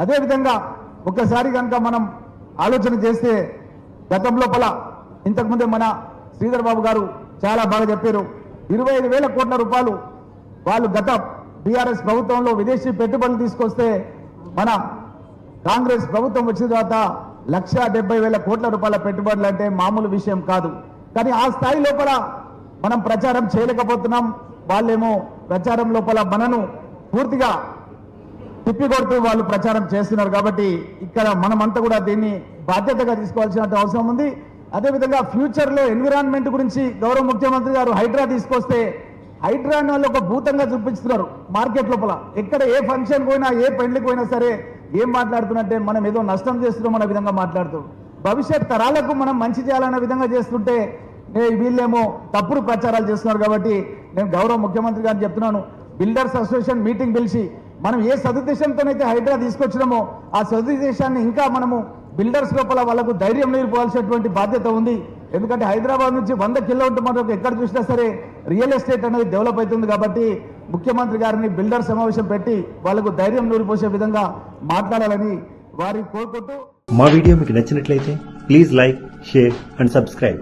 అదేవిధంగా ఒక్కసారి కనుక మనం ఆలోచన చేస్తే గతం లోపల ఇంతకుముందే మన శ్రీధర్ బాబు గారు చాలా బాగా చెప్పారు. ఇరవై ఐదు వేల కోట్ల రూపాయలు వాళ్ళు గత బీఆర్ఎస్ ప్రభుత్వంలో విదేశీ పెట్టుబడులు తీసుకొస్తే మన కాంగ్రెస్ ప్రభుత్వం వచ్చిన తర్వాత లక్ష వేల కోట్ల రూపాయల పెట్టుబడులు అంటే మామూలు విషయం కాదు. కానీ ఆ స్థాయి లోపల మనం ప్రచారం చేయలేకపోతున్నాం. వాళ్ళేమో ప్రచారం లోపల మనను పూర్తిగా తిప్పికొడుతూ వాళ్ళు ప్రచారం చేస్తున్నారు కాబట్టి ఇక్కడ మనమంతా కూడా దీన్ని బాధ్యతగా తీసుకోవాల్సిన అవసరం ఉంది. అదేవిధంగా ఫ్యూచర్లో ఎన్విరాన్మెంట్ గురించి గౌరవ ముఖ్యమంత్రి గారు హైడ్రా తీసుకొస్తే హైడ్రా వాళ్ళు ఒక భూతంగా చూపిస్తున్నారు మార్కెట్ లోపల. ఎక్కడ ఏ ఫంక్షన్ పోయినా ఏ పెళ్ళికి పోయినా సరే ఏం మాట్లాడుతున్నట్టే మనం ఏదో నష్టం చేస్తున్నాం అనే విధంగా మాట్లాడుతూ. భవిష్యత్ తరాలకు మనం మంచి చేయాలన్న విధంగా చేస్తుంటే వీళ్ళేమో తప్పుడు ప్రచారాలు చేస్తున్నారు కాబట్టి నేను గౌరవ ముఖ్యమంత్రి గారిని చెప్తున్నాను. బిల్డర్స్ అసోసియేషన్ మీటింగ్ పిలిచి మనం ఏ సదుద్దేశంతోనైతే హైడ్రా తీసుకొచ్చినామో ఆ సదుద్దేశాన్ని ఇంకా మనము బిల్డర్స్ లోపల వాళ్ళకు ధైర్యం నేర్పాల్సినటువంటి బాధ్యత ఉంది. ఎందుకంటే హైదరాబాద్ నుంచి వంద కిలోమీటర్ మనకు ఎక్కడ చూసినా సరే రియల్ ఎస్టేట్ అనేది డెవలప్ అవుతుంది కాబట్టి ముఖ్యమంత్రి గారిని బిల్డర్ సమావేశం పెట్టి వాళ్ళకు ధైర్యం నూరిపోసే విధంగా మాట్లాడాలని వారి కోరుకుంటూ మా వీడియో మీకు నచ్చినట్లయితే please like share and subscribe.